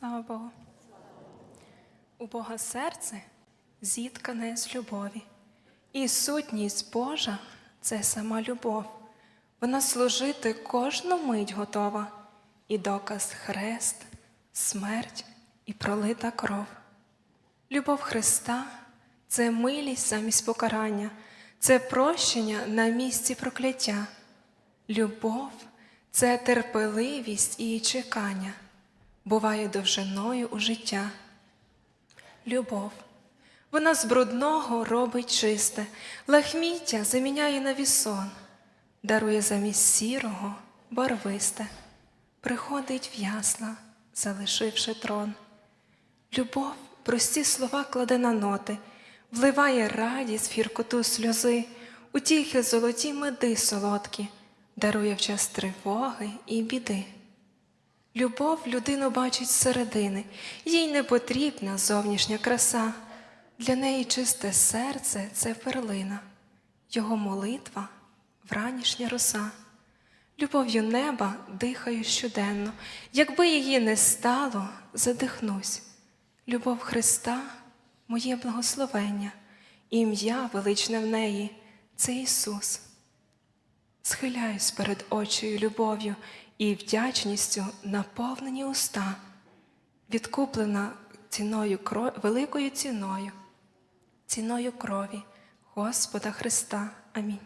Слава Богу. У Бога серце зіткане з любові, і сутність Божа це сама любов. Вона служити кожну мить готова, і доказ хрест, смерть і пролита кров. Любов Христа це милість замість покарання, це прощення на місці прокляття. Любов це терпеливість і чекання, буває довжиною у життя. Любов. Вона з брудного робить чисте, лахміття заміняє на вісон, дарує замість сірого барвисте, приходить в ясла, залишивши трон. Любов прості слова кладе на ноти, вливає радість в гіркоту сльози, утіхи золоті меди солодкі, дарує в час тривоги і біди. Любов людину бачить зсередини, їй не потрібна зовнішня краса. Для неї чисте серце це перлина, його молитва вранішня роса. Любов'ю неба дихаю щоденно, якби її не стало, задихнусь. Любов Христа моє благословення, ім'я величне в неї це Ісус. Схиляюсь перед очею любов'ю і вдячністю наповнені уста, відкуплена ціною кро... великою ціною, ціною крові Господа Христа. Амінь.